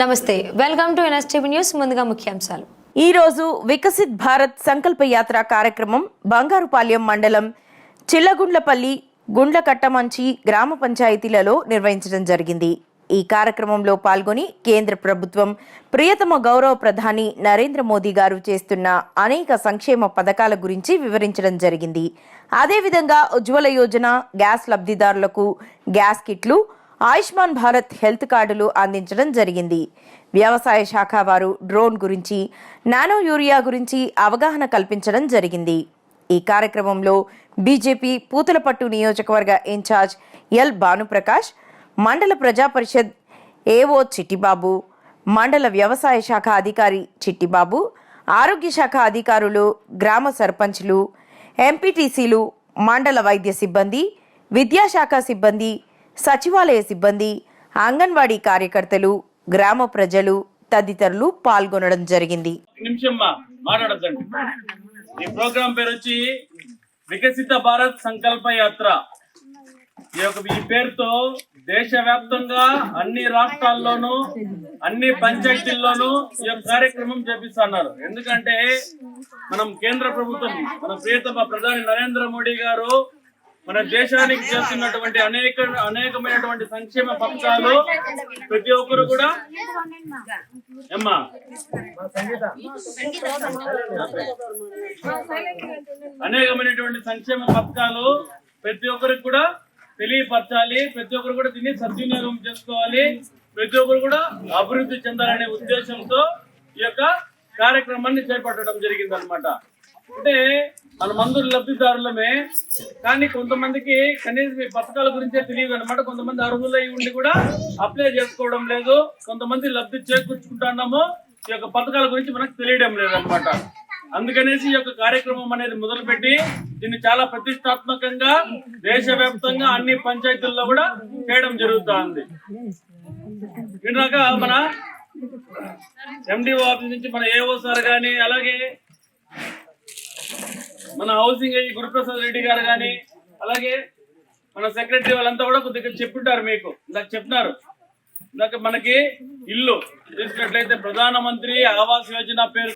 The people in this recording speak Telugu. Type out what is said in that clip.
నమస్తే. వెల్కమ్ టు ఎన్ఎస్టీవీ న్యూస్ ముందుగా ముఖ్యాంశాలు. ఈ రోజు వికసిత్ భారత్ సంకల్ప యాత్ర కార్యక్రమం బంగారుపాలెం మండలం చిల్లగుండ్లపల్లి గుండ్లకట్టమంచి గ్రామ పంచాయతీలలో నిర్వహించడం జరిగింది. ఈ కార్యక్రమంలో పాల్గొని కేంద్ర ప్రభుత్వం ప్రియతమ గౌరవ ప్రధాని నరేంద్ర మోదీ గారు చేస్తున్న అనేక సంక్షేమ పథకాల గురించి వివరించడం జరిగింది. అదేవిధంగా ఉజ్వల యోజన గ్యాస్ లబ్ధిదారులకు గ్యాస్ కిట్లు ఆయుష్మాన్ భారత్ హెల్త్ కార్డులు అందించడం జరిగింది. వ్యవసాయ శాఖ వారు డ్రోన్ గురించి నానో యూరియా గురించి అవగాహన కల్పించడం జరిగింది. ఈ కార్యక్రమంలో బీజేపీ పూతలపట్టు నియోజకవర్గ ఇన్ఛార్జ్ ఎల్ భానుప్రకాష్ మండల ప్రజా పరిషత్ ఏఓ చిట్టిబాబు మండల వ్యవసాయ శాఖ అధికారి చిట్టిబాబు ఆరోగ్య శాఖ అధికారులు గ్రామ సర్పంచ్లు ఎంపీటీసీలు మండల వైద్య సిబ్బంది విద్యాశాఖ సిబ్బంది సచివాలయ సిబ్బంది అంగన్వాడీ కార్యకర్తలు గ్రామ ప్రజలు తదితరులు పాల్గొనడం జరిగింది. ఈ ప్రోగ్రాం పేరు వచ్చి వికసిత భారత్ సంకల్ప యాత్ర. ఈ యొక్క ఈ పేరుతో దేశవ్యాప్తంగా అన్ని రాష్ట్రాల్లోనూ అన్ని పంచాయతీల్లోనూ ఈ యొక్క కార్యక్రమం చేపిస్తున్నారు ఎందుకంటే మనం కేంద్ర ప్రభుత్వం మన ప్రియతమ ప్రధాని నరేంద్ర మోడీ గారు మన దేశానికి చేస్తున్నటువంటి అనేక అనేకమైనటువంటి సంక్షేమ పథకాలు ప్రతి ఒక్కరు కూడా? ఏమ్మా? అనేకమైనటువంటి సంక్షేమ పథకాలు ప్రతి ఒక్కరికి కూడా తెలియపరచాలి. ప్రతి ఒక్కరు కూడా దీన్ని సద్వినియోగం చేసుకోవాలి. ప్రతి ఒక్కరు కూడా అభివృద్ధి చెందాలనే ఉద్దేశంతో ఈ యొక్క కార్యక్రమాన్ని చేపట్టడం జరిగింది అనమాట అంటే మన మందులు లబ్ధిదారులమే. కానీ కొంతమందికి కనీసం ఈ పథకాల గురించే తెలియదు అనమాట కొంతమంది అర్హులై ఉండి కూడా అప్లై చేసుకోవడం లేదు. కొంతమంది లబ్ధి చేకూర్చుకుంటున్నాము ఈ యొక్క పథకాల గురించి మనకు తెలియడం లేదనమాట అందుకనేసి ఈ యొక్క కార్యక్రమం అనేది మొదలుపెట్టి దీన్ని చాలా ప్రతిష్టాత్మకంగా దేశవ్యాప్తంగా అన్ని పంచాయతీల్లో కూడా చేయడం జరుగుతుంది. విన్నాక మన ఎండిఓ ఆఫీస్ నుంచి మన ఏఓ సార్ కానీ అలాగే మన హౌసింగ్ అయ్యి గురుప్రసాద్ రెడ్డి గారు కానీ అలాగే మన సెక్రటరీ వాళ్ళంతా కూడా కొద్దిగా చెప్పుంటారు మీకు. ఇందాక చెప్పినారు ఇందాక మనకి ఇల్లు. చూసినట్లయితే ప్రధానమంత్రి ఆవాస్ యోజన పేరు